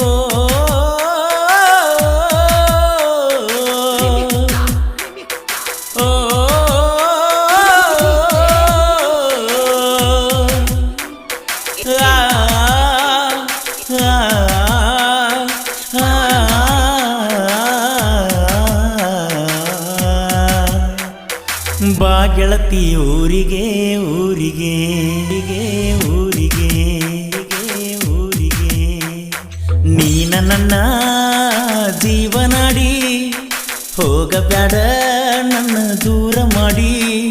ಓ ಓ ಬಾ ಗೆಳತಿ ಊರಿಗೆ ಊರಿಗೆ ಊರಿಗೆ ಊರಿಗೆ ನನ್ನ ಜೀವನಾಡಿ ಹೋಗಬೇಡ ನನ್ನ ದೂರ ಮಾಡಿ.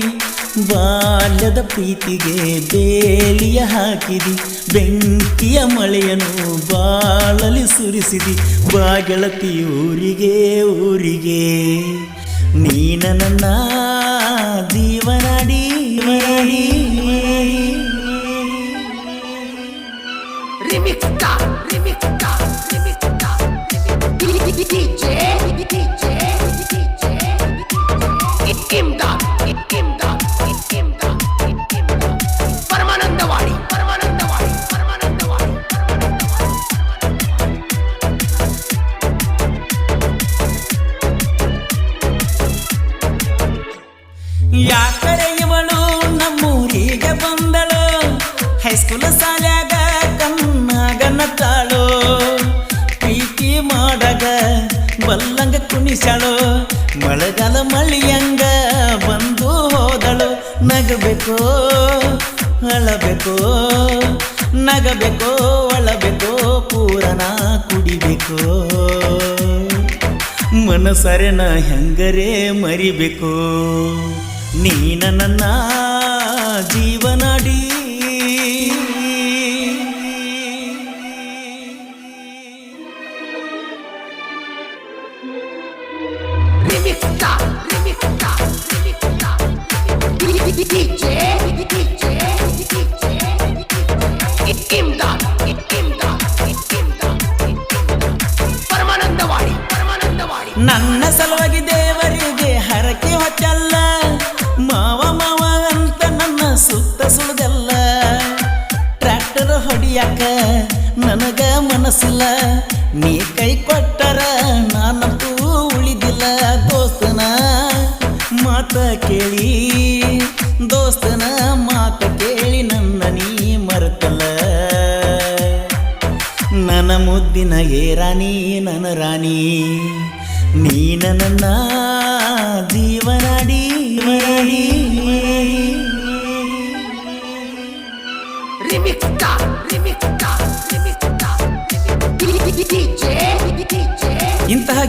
ಬಾಲ್ಯದ ಪ್ರೀತಿಗೆ ಬೇಲಿಯ ಹಾಕಿದಿ ಬೆಂಕಿಯ ಮಳೆಯನ್ನು ಬಾಳಲಿ ಸುರಿಸಿದಿ. ಬಾ ಪಿಯೂರಿಗೆ ಊರಿಗೆ ಊರಿಗೆ ನೀನ ನನ್ನ ಜೀವನಾಡಿ. ರಿಮಿಕ್ಕ Remixta, ಹೈಸ್ಕೂಲ್ ಸಾಲ್ಯಾಗ ಕಣ್ಣಾಗ ನತ್ತಾಳು ಪ್ರೀತಿ ಮಾಡಗ ಬಲ್ಲಂಗ ಕುಣಿಸಾಳು ಮಳೆಗಾಲ ಮಳಿಯಂಗ ಬಂದು ಹೋದಳು, ನಗಬೇಕೋ, ಅಳಬೇಕೋ ನಗಬೇಕೋ, ಅಳಬೇಕೋ, ಪೂರನ ಕುಡಿಬೇಕು. ಮನಸರೆನ ಹೆಂಗರೆ ಮರಿಬೇಕು, ನೀನ ನನ್ನ ಜೀವನಾಡಿ. ನನ್ನ ಸಲುವಾಗಿ ದೇವರಿಗೆ ಹರಕೆ ಹೊಚ್ಚಲ್ಲ. ಮಾವ ಮಾವ ಅಂತ ನನ್ನ ಸುತ್ತ ಸುಳಿದಲ್ಲ. ಟ್ರ್ಯಾಕ್ಟರ್ ಹೊಡಿಯಾಕ ನನಗ ಮನಸ್ಸಿಲ್ಲ. ನೀ ಕೈ ಕೊಟ್ಟರ ನಾನಂತೂ ಉಳಿದಿಲ್ಲ ದೋಸ್ತನ ಮಾತ ಕೇಳಿ. ದೋಸ್ತನ ಮಾತ ಕೇಳಿ ನನ್ನ ನೀ ಮರೆತಲ್ಲ. ನನ್ನ ಮುದ್ದಿನ ಏ ರಾಣಿ, ನನ್ನ ರಾಣಿ, ನೀನ ನನ್ನ ಜೀವನಾಡಿ.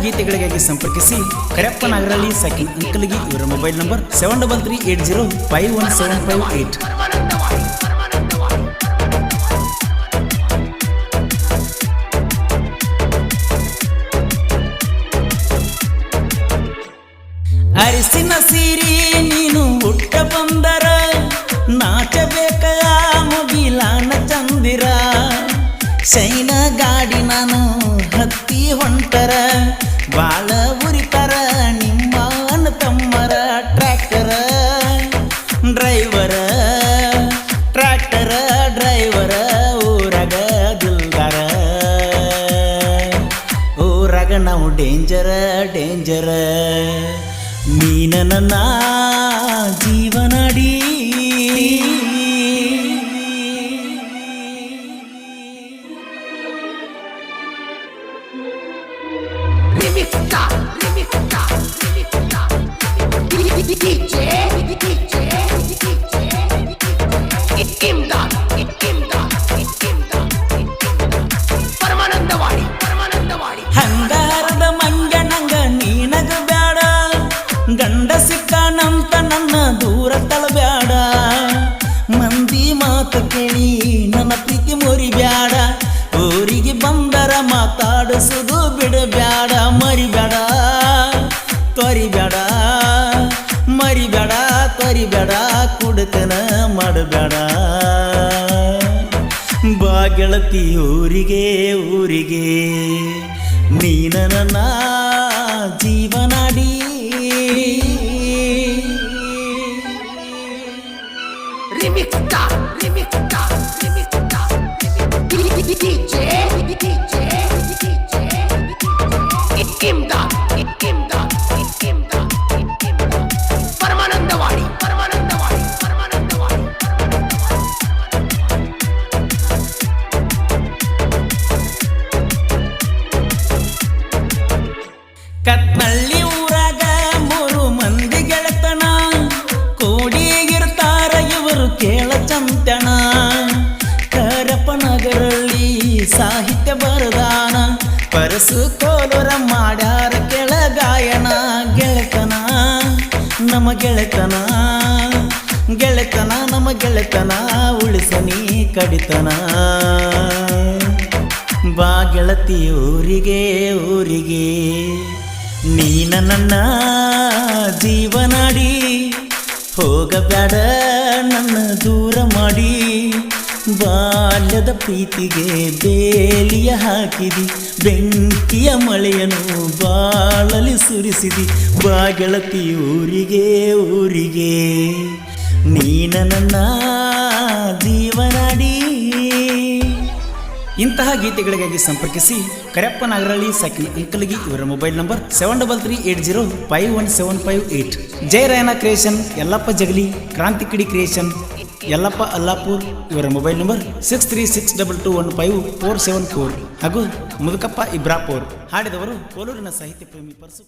ಗೀತೆಗಳಿಗಾಗಿ ಸಂಪರ್ಕಿಸಿ ಕರೆಪ್ಪ ನಾಗರಳ್ಳಿ ಸೆಕೆಂಡ್ ಇವರ mobile number seven double three eight zero five one seven five eight ಅರಿಸಿನ ಸೀರಿ ನೀನು ಹುಟ್ಟ ಬಂದರ ನಾಚಬೇಕ ಮುಗಿಲಾನ ಶೈನ ಗಾಡಿ ನಾನು ಹತ್ತಿ ಹೊಂಟರ, ಬಾಳ ಉರಿತರ ನಿಮ್ಮ ತಮ್ಮರ ಟ್ರ್ಯಾಕ್ಟರ. ಡ್ರೈವರ ಟ್ರ್ಯಾಕ್ಟರ, ಡ್ರೈವರ ಊರಗ ದಿಲ್ದಾರ. ಊರಾಗ ನಾವು ಡೇಂಜರ ಡೇಂಜರ. ಮೀನನ ನನ್ನ ಜೀವನಾಡಿ ಗಂಡ ಸಿಕ್ಕನಂತ ನನ್ನ ದೂರ ತಳಬ್ಯಾಡ ಮಂದಿ ಮಾತು ಕೇಳಿ ನನ್ನ ಪ್ರೀತಿ ಮುರಿಬ್ಯಾಡ ಊರಿಗೆ ಬಂದರ ಮಾತಾಡಿಸುದು ಬಿಡಬ್ಯಾಡ ಮರಿಬ್ಯಾಡ ತೊರಿಬ್ಯಾಡ ಕುಡುಕನ ಮಾಡಬೇಡ. ಬಾ ಗೆಳತಿ ಊರಿಗೆ ಊರಿಗೆ. ನೀನ ನನ್ನ ಜೀವನಾಡಿ. ನಮ್ಮ ಗೆಳೆತನ ಗೆಳೆತನ, ನಮ್ಮ ಗೆಳೆತನ ಉಳಿಸನಿ ಕಡಿತನ. ಬಾ ಗೆಳತಿ ಊರಿಗೆ ಊರಿಗೆ, ನೀನ ನನ್ನ ಜೀವನಾಡಿ ಹೋಗಬೇಡ ನನ್ನ ದೂರ ಮಾಡಿ. ಬಾಲ್ಯದ ಪ್ರೀತಿಗೆ ಬೇಲಿಯ ಹಾಕಿದಿ, ಬೆಂಕಿಯ ಮಳೆಯನ್ನು ಬಾಳಲಿ ಸುರಿಸಿದಿ ಬಾ ಗೆಳತಿ ಊರಿಗೆ ಊರಿಗೆ. ನೀನ ನನ್ನ ಜೀವನಾಡಿ. ಇಂತಹ ಗೀತೆಗಳಿಗಾಗಿ ಸಂಪರ್ಕಿಸಿ ಕರೆಪ್ಪ ನಾಗರಳ್ಳಿ ಸೈಕಲ್ ಅಂಕಲ್ಗಿ ಇವರ mobile number seven double three eight zero five one seven five eight ಜಯ ರಾಯನ ಕ್ರಿಯೇಷನ್ ಯಲ್ಲಪ್ಪ ಜಗಲಿ ಕ್ರಾಂತಿ ಕಿಡಿ ಕ್ರಿಯೇಷನ್. ಯಲ್ಲಪ್ಪ ಅಲ್ಲಾಪುರ್, ಇವರ mobile number six three six double two one five four seven four ಹಾಗೂ ಮುದುಕಪ್ಪ ಇಬ್ರಾಪುರ್, ಹಾಡಿದವರು ಕೋಲೂರಿನ ಸಾಹಿತ್ಯ ಪ್ರೇಮಿ ಪರಸು